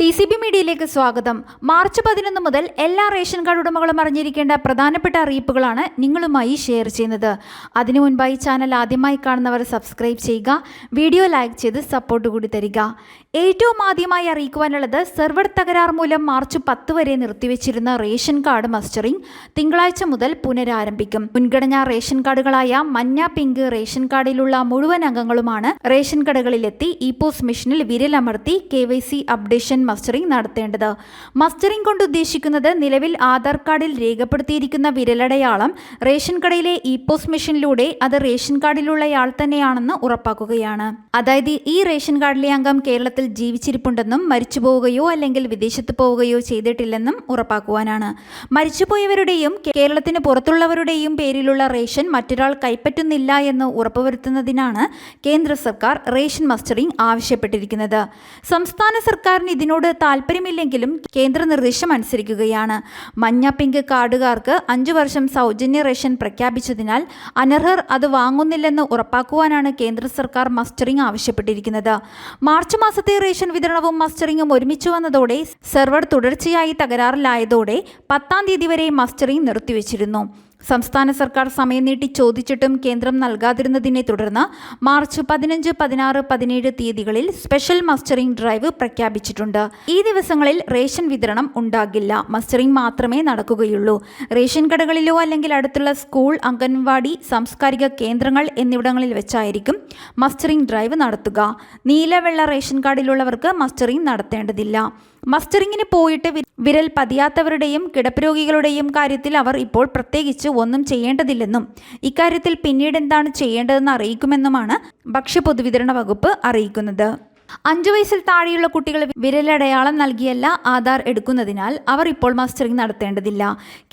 D C B മീഡിയയിലേക്ക് സ്വാഗതം. March പതിനൊന്ന് മുതൽ എല്ലാ റേഷൻ കാർഡ് ഉടമകളും അറിഞ്ഞിരിക്കേണ്ട പ്രധാനപ്പെട്ട അറിയിപ്പുകളാണ് നിങ്ങളുമായി ഷെയർ ചെയ്യുന്നത്. അതിനു മുൻപായി ചാനൽ ആദ്യമായി കാണുന്നവർ സബ്സ്ക്രൈബ് ചെയ്യുക വീഡിയോ ലൈക്ക് ചെയ്ത് സപ്പോർട്ട് കൂടി തരിക. ഏറ്റവും ആദ്യമായി അറിയിക്കുവാനുള്ളത് സെർവർ തകരാർ മൂലം മാർച്ച് പത്ത് വരെ നിർത്തിവെച്ചിരുന്ന റേഷൻ കാർഡ് മസ്റ്ററിംഗ് തിങ്കളാഴ്ച മുതൽ പുനരാരംഭിക്കും. മുൻഗണനാ റേഷൻ കാർഡുകളായ മഞ്ഞ പിങ്ക് റേഷൻ കാർഡിലുള്ള മുഴുവൻ അംഗങ്ങളുമാണ് റേഷൻ കടകളിലെത്തി ഇ പോസ് മെഷീനിൽ വിരലമർത്തി K Y C updation mustering നടത്തേണ്ടത്. മസ്റ്ററിംഗ് കൊണ്ട് ഉദ്ദേശിക്കുന്നത് നിലവിൽ ആധാർ കാർഡിൽ രേഖപ്പെടുത്തിയിരിക്കുന്ന വിരലടയാളം റേഷൻ കടയിലെ ഇ പോസ്റ്റ് മെഷീനിലൂടെ അത് റേഷൻ കാർഡിലുള്ളയാൾ തന്നെയാണെന്ന് ഉറപ്പാക്കുകയാണ്. അതായത് ഈ റേഷൻ കാർഡിലെ അംഗം കേരളത്തിൽ ജീവിച്ചിരിപ്പുണ്ടെന്നും മരിച്ചു പോവുകയോ അല്ലെങ്കിൽ വിദേശത്ത് പോവുകയോ ചെയ്തിട്ടില്ലെന്നും ഉറപ്പാക്കുവാനാണ്. മരിച്ചുപോയവരുടെയും കേരളത്തിന് പുറത്തുള്ളവരുടെയും പേരിലുള്ള റേഷൻ മറ്റൊരാൾ കൈപ്പറ്റുന്നില്ല എന്ന് ഉറപ്പുവരുത്തുന്നതിനാണ് കേന്ദ്ര സർക്കാർ റേഷൻ മസ്റ്ററിംഗ് ആവശ്യപ്പെട്ടിരിക്കുന്നത്. സംസ്ഥാന സർക്കാരിന് ഇതിനോട് താല്പര്യമില്ലെങ്കിലും കേന്ദ്ര നിർദ്ദേശം അനുസരിക്കുകയാണ്. മഞ്ഞ പിങ്ക് കാർഡുകാർക്ക് അഞ്ചു വർഷം സൗജന്യ റേഷൻ പ്രഖ്യാപിച്ചതിനാൽ അനർഹർ അത് വാങ്ങുന്നില്ലെന്ന് ഉറപ്പാക്കുവാനാണ് കേന്ദ്ര സർക്കാർ മസ്റ്ററിംഗ് ആവശ്യപ്പെട്ടിരിക്കുന്നത്. മാർച്ച് മാസത്തെ റേഷൻ വിതരണവും മസ്റ്ററിംഗും ഒരുമിച്ച് വന്നതോടെ സെർവർ തുടർച്ചയായി തകരാറിലായതോടെ പത്താം തീയതി വരെ മസ്റ്ററിംഗ് നിർത്തിവെച്ചിരുന്നു. സംസ്ഥാന സർക്കാർ സമയം നീട്ടി ചോദിച്ചിട്ടും കേന്ദ്രം നൽകാതിരുന്നതിനെ തുടർന്ന് മാർച്ച് പതിനഞ്ച് പതിനാറ് പതിനേഴ് തീയതികളിൽ സ്പെഷ്യൽ മസ്റ്ററിംഗ് ഡ്രൈവ് പ്രഖ്യാപിച്ചിട്ടുണ്ട്. ഈ ദിവസങ്ങളിൽ റേഷൻ വിതരണം ഉണ്ടാകില്ല. മസ്റ്ററിംഗ് മാത്രമേ നടക്കുകയുള്ളൂ. റേഷൻ കടകളിലോ അല്ലെങ്കിൽ അടുത്തുള്ള സ്കൂൾ അംഗൻവാടി സാംസ്കാരിക കേന്ദ്രങ്ങൾ എന്നിവിടങ്ങളിൽ വെച്ചായിരിക്കും മസ്റ്ററിംഗ് ഡ്രൈവ് നടത്തുക. നീലവെള്ള റേഷൻ കാർഡിലുള്ളവർക്ക് മസ്റ്ററിംഗ് നടത്തേണ്ടതില്ല. മസ്റ്ററിങ്ങിന് പോയിട്ട് വിരൽ പതിയാത്തവരുടെയും കിടപ്പ് കാര്യത്തിൽ അവർ ഇപ്പോൾ പ്രത്യേകിച്ച് ഒന്നും ചെയ്യേണ്ടതില്ലെന്നും ഇക്കാര്യത്തിൽ പിന്നീട് എന്താണ് ചെയ്യേണ്ടതെന്ന് അറിയിക്കുമെന്നുമാണ് ഭക്ഷ്യ പൊതുവിതരണ വകുപ്പ് അറിയിക്കുന്നത്. അഞ്ചു വയസ്സിൽ താഴെയുള്ള കുട്ടികൾ വിരലടയാളം നൽകിയല്ല ആധാർ എടുക്കുന്നതിനാൽ അവർ ഇപ്പോൾ മസ്റ്ററിംഗ് നടത്തേണ്ടതില്ല.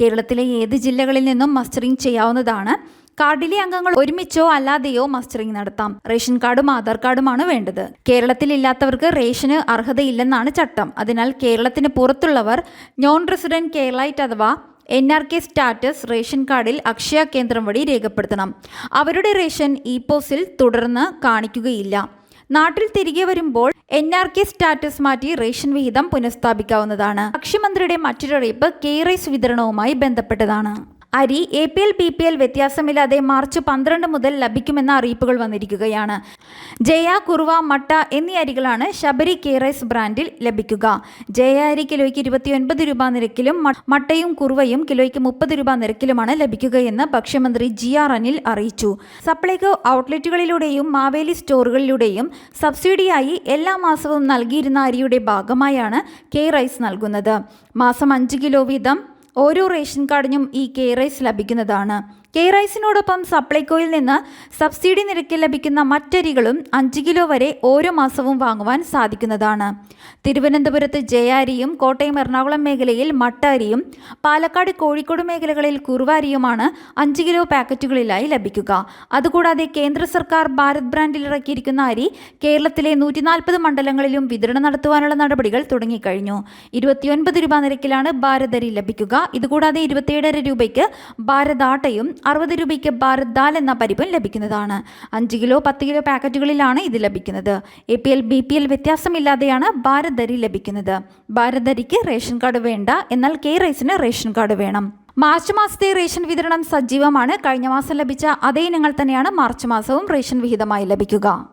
കേരളത്തിലെ ഏത് ജില്ലകളിൽ നിന്നും മസ്റ്ററിംഗ് ചെയ്യാവുന്നതാണ്. കാർഡിലെ അംഗങ്ങൾ ഒരുമിച്ചോ അല്ലാതെയോ മസ്റ്ററിംഗ് നടത്താം. റേഷൻ കാർഡും ആധാർ കാർഡുമാണ് വേണ്ടത്. കേരളത്തിൽ ഇല്ലാത്തവർക്ക് റേഷന് അർഹതയില്ലെന്നാണ് ചട്ടം. അതിനാൽ കേരളത്തിന് പുറത്തുള്ളവർ നോൺ റെസിഡന്റ് കേരളൈറ്റ് അഥവാ N R K status ration കാർഡിൽ അക്ഷയ കേന്ദ്രം വഴി രേഖപ്പെടുത്തണം. അവരുടെ റേഷൻ ഇ പോസിൽ തുടർന്ന് കാണിക്കുകയില്ല. നാട്ടിൽ തിരികെ വരുമ്പോൾ എൻ ആർ കെ സ്റ്റാറ്റസ് മാറ്റി റേഷൻ വിഹിതം പുനഃസ്ഥാപിക്കാവുന്നതാണ്. ഭക്ഷ്യമന്ത്രിയുടെ മറ്റൊരറിയിപ്പ് കെ റൈസ് വിതരണവുമായി ബന്ധപ്പെട്ടതാണ്. അരി A P L P P L വ്യത്യാസമില്ലാതെ മാർച്ച് പന്ത്രണ്ട് മുതൽ ലഭിക്കുമെന്ന അറിയിപ്പുകൾ വന്നിരിക്കുകയാണ്. ജയ കുറുവ മട്ട എന്നീ അരികളാണ് ശബരി കെ റൈസ് ബ്രാൻഡിൽ ലഭിക്കുക. ജയ അരി കിലോയ്ക്ക് ഇരുപത്തിയൊൻപത് രൂപ നിരക്കിലും മട്ടയും കുറുവയും കിലോയ്ക്ക് മുപ്പത് രൂപ നിരക്കിലുമാണ് ലഭിക്കുകയെന്ന് ഭക്ഷ്യമന്ത്രി ജി ആർ അനിൽ അറിയിച്ചു. സപ്ലൈകോ ഔട്ട്ലെറ്റുകളിലൂടെയും മാവേലി സ്റ്റോറുകളിലൂടെയും സബ്സിഡിയായി എല്ലാ മാസവും നൽകിയിരുന്ന അരിയുടെ ഭാഗമായാണ് കെ റൈസ് നൽകുന്നത്. മാസം അഞ്ച് കിലോ വീതം ഓരോ റേഷൻ കാർഡിനും ഈ കെ ലഭിക്കുന്നതാണ്. കെ റൈസിനോടൊപ്പം സപ്ലൈകോയിൽ നിന്ന് സബ്സിഡി നിരക്കിൽ ലഭിക്കുന്ന മറ്റരികളും അഞ്ച് കിലോ വരെ ഓരോ മാസവും വാങ്ങുവാൻ സാധിക്കുന്നതാണ്. തിരുവനന്തപുരത്ത് ജയാരിയും കോട്ടയം എറണാകുളം മേഖലയിൽ മട്ട അരിയും പാലക്കാട് കോഴിക്കോട് മേഖലകളിൽ കുറുവാരിയുമാണ് അഞ്ച് കിലോ പാക്കറ്റുകളിലായി ലഭിക്കുക. അതുകൂടാതെ കേന്ദ്ര സർക്കാർ ഭാരത് ബ്രാൻഡിൽ ഇറക്കിയിരിക്കുന്ന അരി കേരളത്തിലെ നൂറ്റി നാൽപ്പത് മണ്ഡലങ്ങളിലും വിതരണം നടത്തുവാനുള്ള നടപടികൾ തുടങ്ങിക്കഴിഞ്ഞു. ഇരുപത്തിയൊൻപത് രൂപ നിരക്കിലാണ് ഭാരത് അരി ലഭിക്കുക. ഇതുകൂടാതെ ഇരുപത്തിയേഴര രൂപയ്ക്ക് ഭാരത് ആട്ടയും അറുപത് രൂപയ്ക്ക് ഭാരത് ദാൽ എന്ന പരിപ്പും ലഭിക്കുന്നതാണ്. അഞ്ച് കിലോ പത്ത് കിലോ പാക്കറ്റുകളിലാണ് ഇത് ലഭിക്കുന്നത്. A P L B P L വ്യത്യാസമില്ലാതെയാണ് Bharat അരി ലഭിക്കുന്നത്. ഭാരത് അരിക്ക് റേഷൻ കാർഡ് വേണ്ട എന്നാൽ കെ റൈസിന് റേഷൻ കാർഡ് വേണം. മാർച്ച് മാസത്തെ റേഷൻ വിതരണം സജീവമാണ്. കഴിഞ്ഞ മാസം ലഭിച്ച അതേ ഇനങ്ങൾ തന്നെയാണ് മാർച്ച് മാസവും റേഷൻ വിഹിതമായി ലഭിക്കുക.